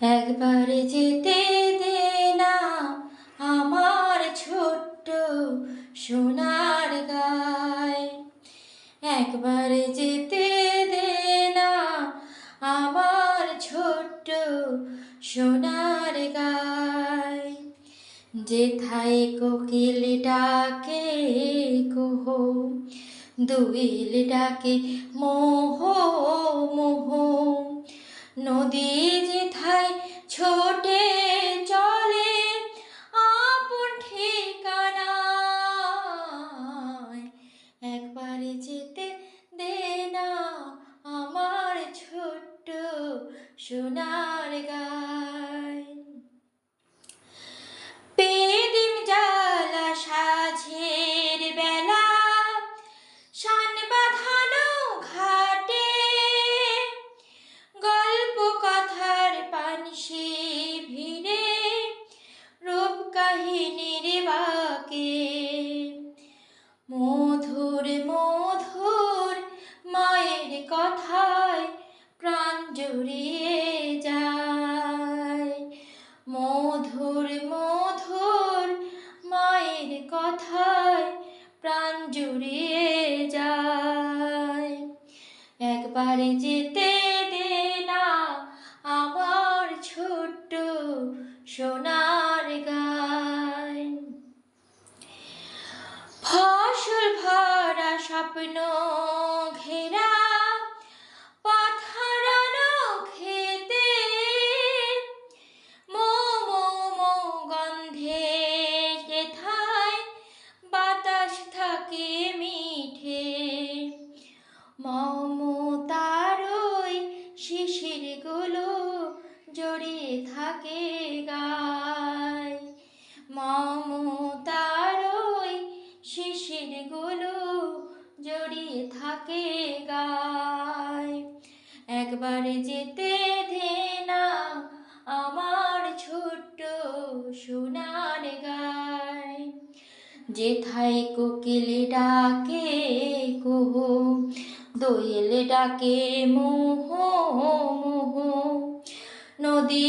একবারে যেতে দে না আমার ছোট্ট সোনার গায়। একবারে যেতে দে না আমার ছোট্ট সোনার গায়। যেথায় কোকিল ডাকে কোহ, দুইল ডাকে মোহ মোহ। নদী সোনার গায় পেদিম জ্বালা সাঝের বেলা, শান বাঁধানো ঘাটে। গল্প কথার পানসি ভিড়ে, রূপ কাহিনীর বাকে। মধুর মধুর মায়ের কথায় প্রাণ জুড়িয়ে কথায় প্রাণ জুড়িয়ে যায়। একবারে যেতে দে না আমার ছোট্ট সোনার গায় ফসল ভরা স্বপ্ন থাকে গায় মমতার ওই শিশিরগুলো জড়িয়ে থাকে গায় একবারে যেতে দে না আমার ছোট্ট সোনার গায় যেথায় কোকিল ডাকে কোহ, দোয়েল ডাকে মোহ মোহ। নদী